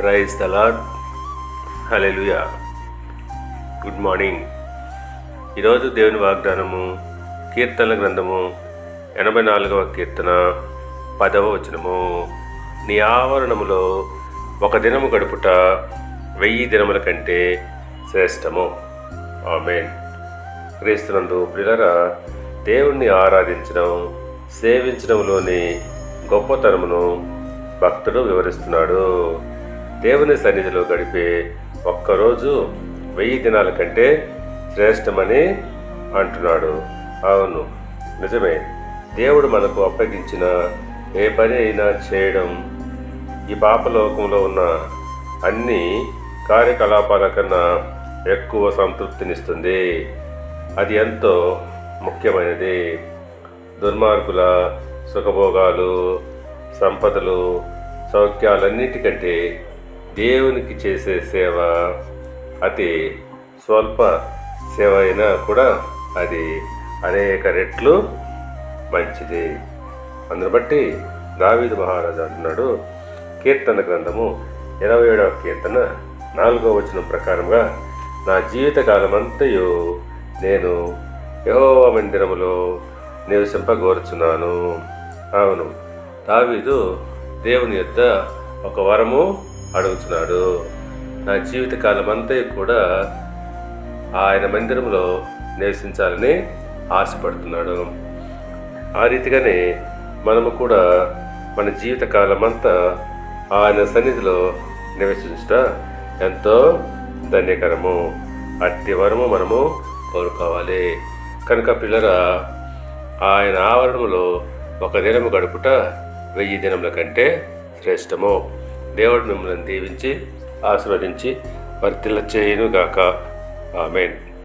Praise the lord hallelujah good morning ఈరోజు దేవుని వాగ్దానము కీర్తనల గ్రంథము ఎనభై నాలుగవ కీర్తన పదవ వచనము. నీ ఆవరణములో ఒక దినము గడుపుట వెయ్యి దినముల కంటే శ్రేష్టము. ఆమెన్ క్రీస్తునందు ప్రిలరా దేవుణ్ణి ఆరాధించడం సేవించడంలోని గొప్పతనమును భక్తుడు వివరిస్తున్నాడు. దేవుని సన్నిధిలో గడిపే ఒక్కరోజు వెయ్యి దినాల కంటే శ్రేష్టమని అంటున్నాడు. అవును నిజమే. దేవుడు మనకు అప్పగించిన ఏ పని అయినా చేయడం ఈ పాపలోకంలో ఉన్న అన్ని కార్యకలాపాల కన్నా ఎక్కువ సంతృప్తినిస్తుంది. అది ఎంతో ముఖ్యమైనది. దుర్మార్గుల సుఖభోగాలు సంపదలు సౌఖ్యాలన్నిటికంటే దేవునికి చేసే సేవ అతి స్వల్ప సేవ అయినా కూడా అది అనేక రెట్లు మంచిది. అందును బట్టి దావీదు మహారాజు అంటున్నాడు కీర్తన గ్రంథము ఇరవై ఏడవ కీర్తన నాలుగవ వచనం ప్రకారంగా నా జీవితకాలమంతయు నేను యహోవ మందిరములో నివసింపగోరుచున్నాను. అవును దావీదు దేవుని యొద్ద ఒక వరము అడుగుతున్నాడు. నా జీవితకాలం అంతా కూడా ఆయన మందిరంలో నివసించాలని ఆశపడుతున్నాడు. ఆ రీతిగానే మనము కూడా మన జీవితకాలం అంతా ఆయన సన్నిధిలో నివసించట ఎంతో ధన్యకరము. అట్టి వరము మనము కోరుకోవాలి. కనుక పిల్లరా ఆయన ఆవరణంలో ఒక దినము గడుపుట వెయ్యి దినముల కంటే శ్రేష్టము. దేవుడు మిమ్మల్ని దీవించి ఆశీర్వదించి వర్తిల్ల చేయునుగాక ఆమెన్.